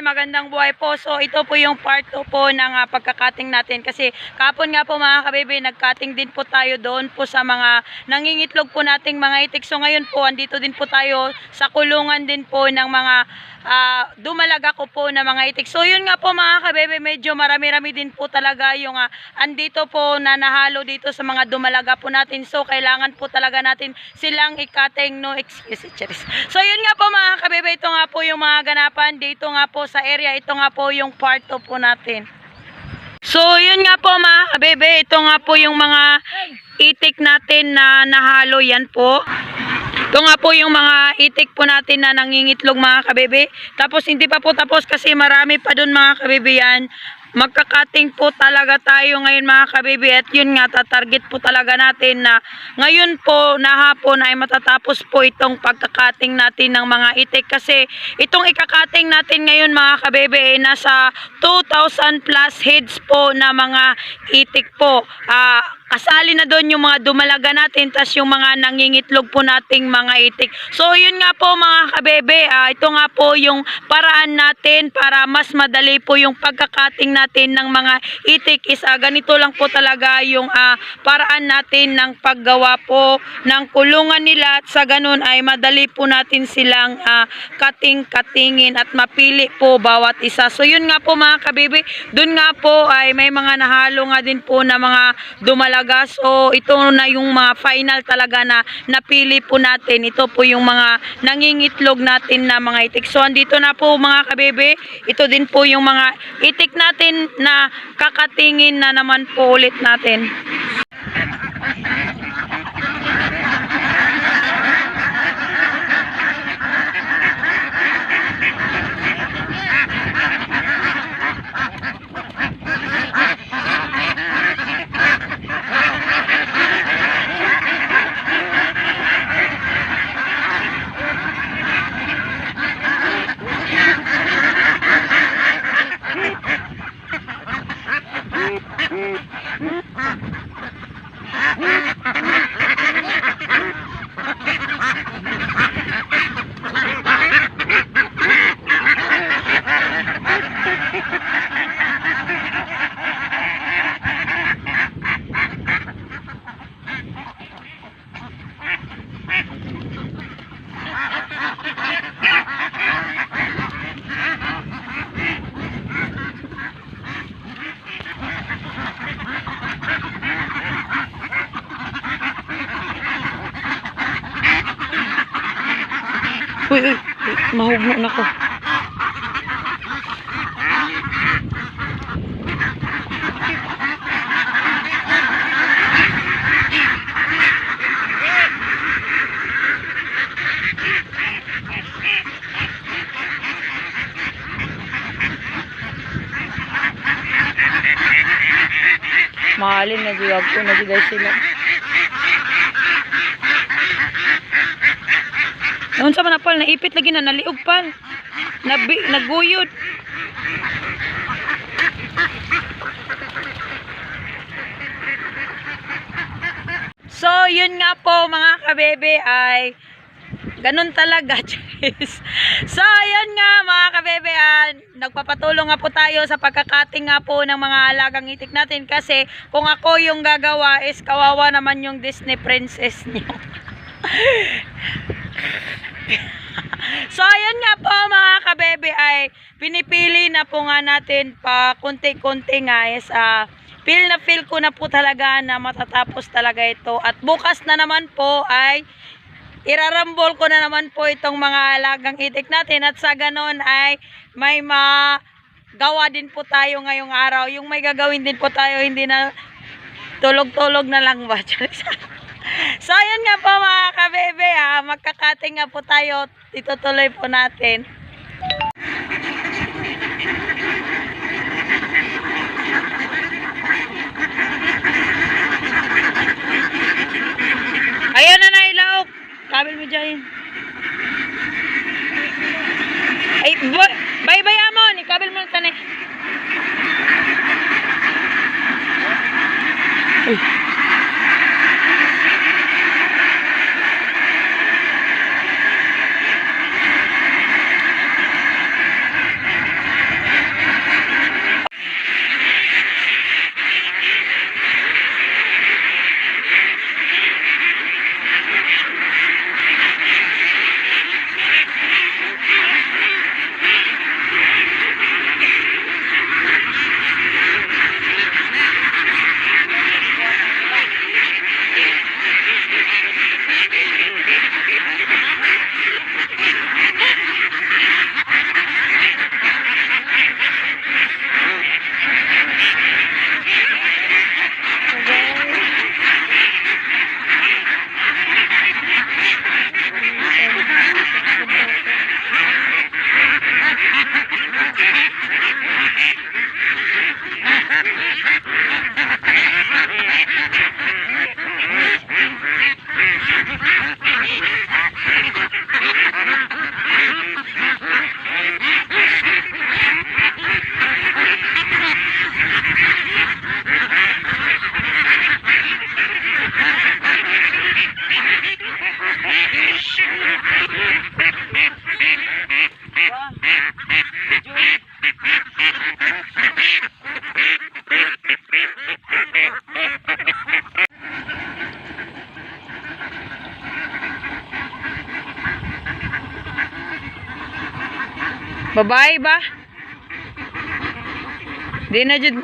magandang buhay po. So ito po yung part 2 po ng ah, pagkakating natin kasi kapon nga po mga kabebe, nagkating din po tayo doon po sa mga nangingitlog po nating mga itik. So ngayon po, andito din po tayo sa kulungan din po ng mga ah, dumalaga ko po na mga itik. So yun nga po mga kabebe, medyo marami-rami din po talaga yung ah, andito po na nahalo dito sa mga dumalaga po natin. So kailangan po talaga natin silang ikating no excuse. So yun nga po mga kabebe, ito nga po yung mga ganapan dito nga po sa area. Ito nga po yung part 2 po natin. So yun nga po mga kabebe, ito nga po yung mga itik natin na nahalo yan po. Ito nga po yung mga itik po natin na nangingitlog mga kabebe. Tapos hindi pa po tapos kasi marami pa dun mga kabebe yan. Magkakating po talaga tayo ngayon mga kabebe at yun nga tatarget po talaga natin na ngayon po na hapon ay matatapos po itong pagkakating natin ng mga itik kasi itong ikakating natin ngayon mga kabebe ay nasa 2,000 plus heads po na mga itik po. Ah, kasali na doon yung mga dumalaga natin tas yung mga nangingitlog po nating mga itik. So yun nga po mga kabebe, ah, ito nga po yung paraan natin para mas madali po yung pagkakating natin ng mga itik is ah, ganito lang po talaga yung ah, paraan natin ng paggawa po ng kulungan nila at sa ganun ay madali po natin silang ah, kating-katingin at mapili po bawat isa. So yun nga po mga kabebe, dun nga po ay may mga nahalo nga din po na mga dumalaga. So ito na yung mga final talaga na napili po natin. Ito po yung mga nangingitlog natin na mga itik. So andito na po mga kabebe, ito din po yung mga itik natin na kakatingin na naman po ulit natin. Ha ha ha! Uy, uy, mahugno na ko. Mahalin na giwag ko na gigay sila. Noon sa manapal, naipit lagi na, naliog pal. Nabi, naguyod. So, yun nga po mga kabebe ay ganun talaga, Charis. So, yun nga mga kabebe, ah, nagpapatulong nga po tayo sa pagkakating nga po ng mga alagang itik natin kasi kung ako yung gagawa is kawawa naman yung Disney princess niyo. So, ayun nga po mga kabebe ay pinipili na po nga natin pa kunti-kunti nga is ah, feel na feel ko na po talaga na matatapos talaga ito. At bukas na naman po ay irarambol ko na naman po itong mga alagang itik natin at sa ganon ay may magawa din po tayo ngayong araw. Yung may gagawin din po tayo, hindi na tulog-tulog na lang ba? so, ayun nga po mga kabebe ha, magkakating nga po tayo, itutuloy po natin. Ayun na na ilaok. Kabil mo dyan. Ay, boy, bye-bye amon. Ikabil mo na tanay. Uy. Babae ba? Di na jud.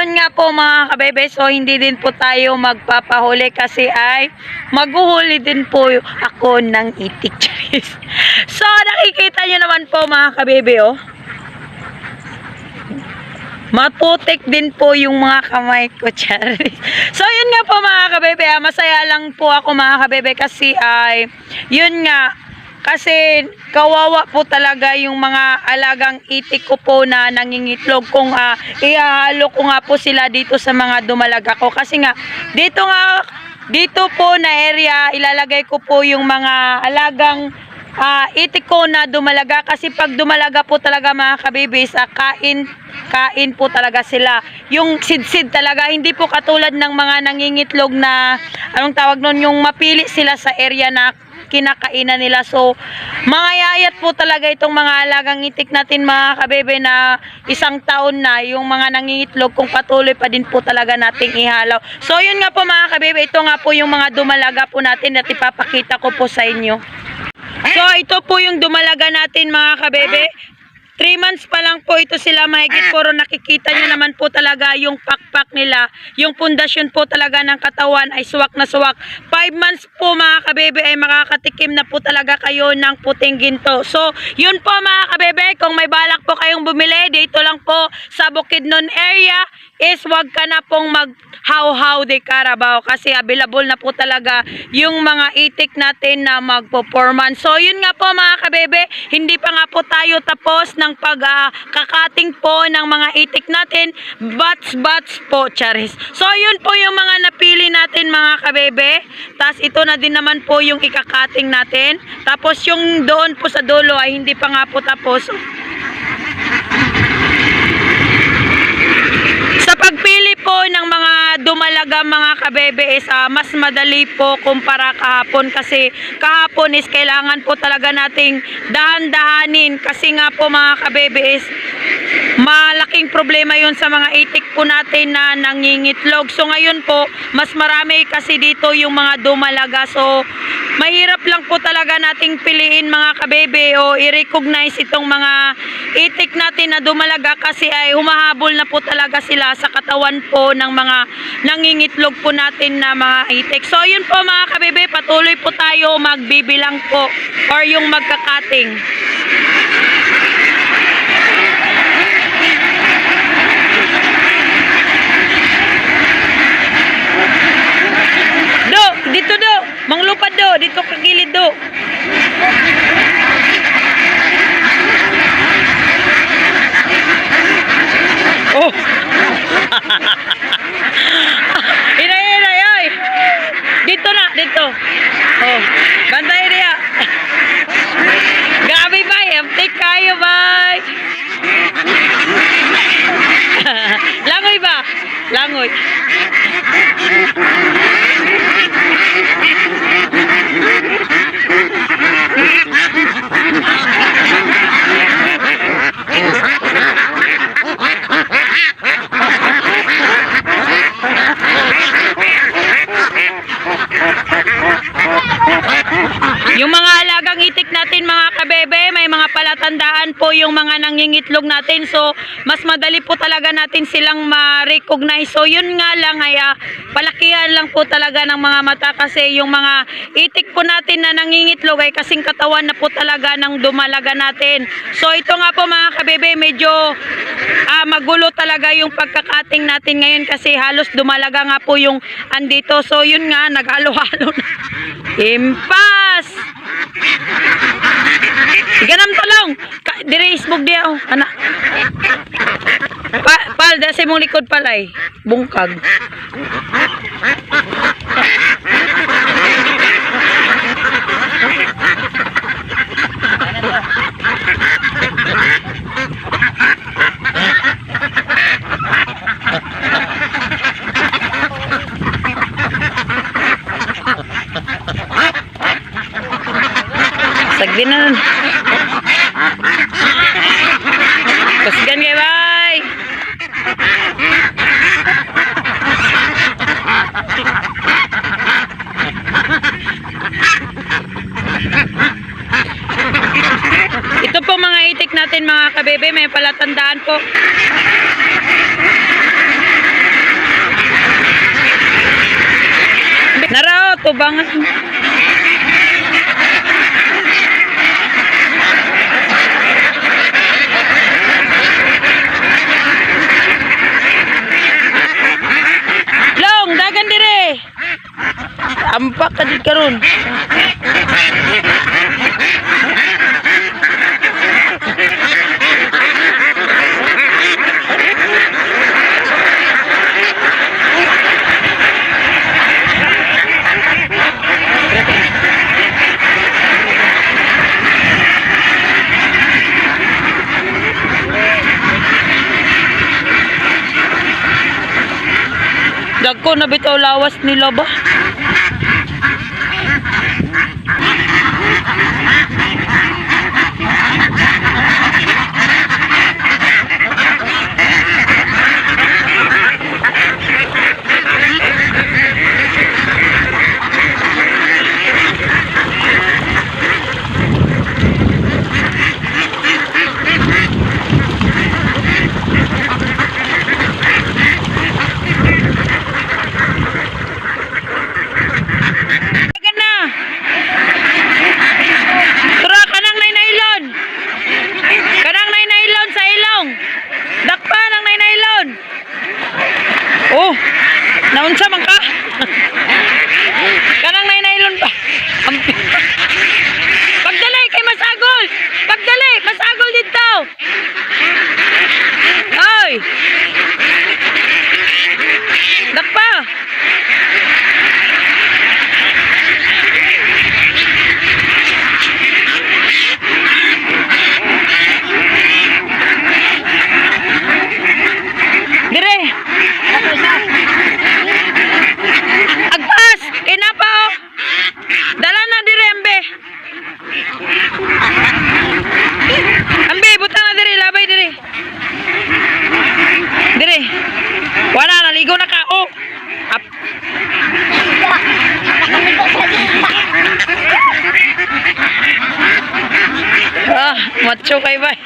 Yun nga po mga kabebe. So, hindi din po tayo magpapahuli kasi ay maghuhuli din po ako ng itik. So, nakikita nyo naman po mga kabebe, oh. Maputik din po yung mga kamay ko, Charis. So, yun nga po mga kabebe. ah, Masaya lang po ako mga kabebe kasi ay, yun nga, kasi kawawa po talaga yung mga alagang itik ko po na nangingitlog kung uh, ihahalo ko nga po sila dito sa mga dumalaga ko. Kasi nga, dito nga, dito po na area, ilalagay ko po yung mga alagang ah, itik ko na dumalaga. Kasi pag dumalaga po talaga mga kabibis, ah, kain, kain po talaga sila. Yung sidsid talaga, hindi po katulad ng mga nangingitlog na, anong tawag nun, yung mapili sila sa area na kinakainan nila. So, mga yayat po talaga itong mga alagang itik natin mga kabebe na isang taon na yung mga nangingitlog kung patuloy pa din po talaga nating ihalaw. So, yun nga po mga kabebe, ito nga po yung mga dumalaga po natin at ipapakita ko po sa inyo. So, ito po yung dumalaga natin mga kabebe. 3 months pa lang po ito sila mahigit pero nakikita nyo naman po talaga yung pakpak nila. Yung pundasyon po talaga ng katawan ay suwak na suwak. 5 months po mga kabebe ay makakatikim na po talaga kayo ng puting ginto. So, yun po mga kabebe, kung may balak po kayong bumili, dito lang po sa Bukidnon area is wag ka na pong mag how-how de Carabao kasi available na po talaga yung mga itik natin na magpo-performance. So yun nga po mga kabebe, hindi pa nga po tayo tapos ng pagkakating po ng mga itik natin, bats-bats po, charis. So yun po yung mga napili natin mga kabebe. Tapos ito na din naman po yung ikakating natin. Tapos yung doon po sa dulo ay hindi pa nga po tapos. Sa pagpili po ng mga dumalaga mga kabebe is ah, mas madali po kumpara kahapon kasi kahapon is kailangan po talaga nating dahan-dahanin. Kasi nga po mga kabebe is malaking problema yun sa mga itik po natin na nangingitlog. So ngayon po, mas marami kasi dito yung mga dumalaga. So mahirap lang po talaga nating piliin mga kabebe o i-recognize itong mga itik natin na dumalaga kasi ay humahabol na po talaga sila sa katawan po ng mga nangingitlog po natin na mga itik. So yun po mga kabebe, patuloy po tayo magbibilang po or yung magkakating. Inay, inay, ay. Dito na, dito. Oh, bantay niya. Gabi bay, empty kayo bay. Langoy ba? Langoy. Yung mga alagang itik natin mga kabebe, may mga palatandaan po yung mga nangingitlog natin. So, mas madali po talaga natin silang ma-recognize. So, yun nga lang ay ah, palakihan lang po talaga ng mga mata kasi yung mga itik po natin na nangingitlog ay kasing katawan na po talaga ng dumalaga natin. So, ito nga po mga kabebe, medyo ah, magulo talaga yung pagkakating natin ngayon kasi halos dumalaga nga po yung andito. So, yun nga, naghalo-halo na. Impas! Ganam talong. Ka- Dire isbog dia oh. Ana. Pa pal dasi mong likod palay. Bungkag. Sagdi na nun. Kusgan kay bay. Ito po mga itik natin mga kabebe, may palatandaan po. Narao, tubangan. Long, dagan dire. Ampak ka din karon. Dagko na bitaw lawas nila ba? vai, vai.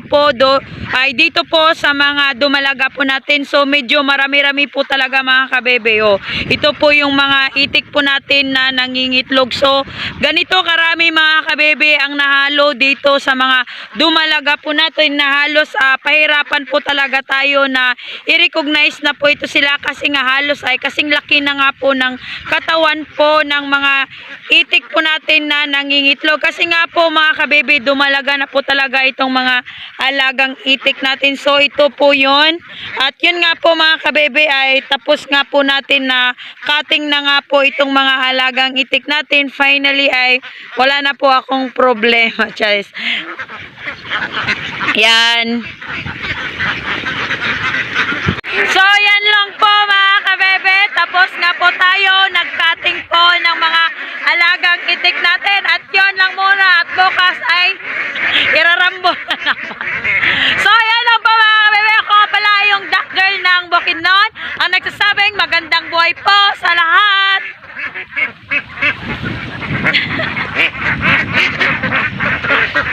Nahalo po do dito po sa mga dumalaga po natin. So medyo marami-rami po talaga mga kabebe. Oh. Ito po yung mga itik po natin na nangingitlog. So ganito karami mga kabebe ang nahalo dito sa mga dumalaga po natin na halos ah, pahirapan po talaga tayo na i-recognize na po ito sila kasi nga halos ay kasing laki na nga po ng katawan po ng mga itik po natin na nangingitlog. Kasi nga po mga kabebe, dumalaga na po talaga itong mga alagang itik natin natin. So ito po yun. At yun nga po mga kabebe ay tapos nga po natin na cutting na nga po itong mga alagang itik natin. Finally ay wala na po akong problema. Charis. Yan. So yan lang po mga kabebe. Tapos nga po tayo. Nag-cutting po ng mga alagang itik natin. At yun lang muna. At bukas ay irarambol na naman. So yan yung duck girl ng Bukidnon ang nagsasabing magandang buhay po sa lahat.